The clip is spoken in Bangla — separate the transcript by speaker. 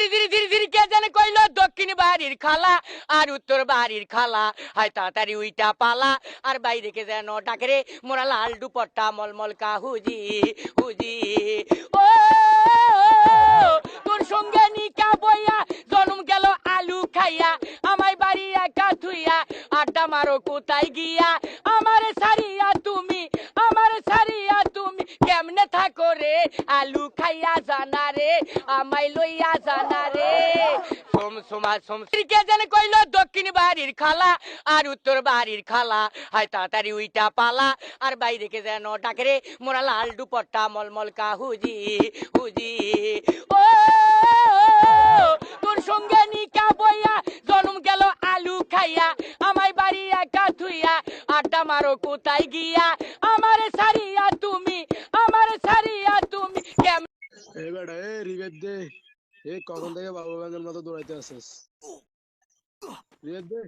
Speaker 1: ধীরে ধীরে ধীরে কে জানে কইলো? দক্ষিণ বাড়ির খালা আর উত্তর বাড়ির খালা। হাই তাড়াতাড়ি উইটা পালা। আর বাইরে কে যেন ডাকে মোরা লাল দুপট্টা মলমল কা নিকা বইয়া জন্ম গেল আলু খাইয়া। আমায় বাড়ি একা থুইয়া, আড্ডা মারো কোথায় গিয়া? কেমনে থাকো রে আলু খাইয়া জানা রে আমাই লইয়া জানা রে। সোম সোমা সোম। কে জানে কইলো দক্ষিণ বাড়ির খালা আর উত্তর বাড়ির খালা। হাই তাড়াতাড়ি উইটা পালা। আর বাইরে কে যেন ডাকে রে মোরা লাল দুপট্টা মলমল কা হুজি হুজি। ও তোর সঙ্গে নিকা বইয়া জন্ম গেল আলু খাইয়া। আমায় বাড়ি একা থুইয়া আড্ডা মারো কোথায় গিয়া? আমারে
Speaker 2: এই বেটা এ রিবেদ দে। এ কখন থেকে বাবু ব্যাংকের মতো দৌড়াইতে আসিস? রিবেদ দে।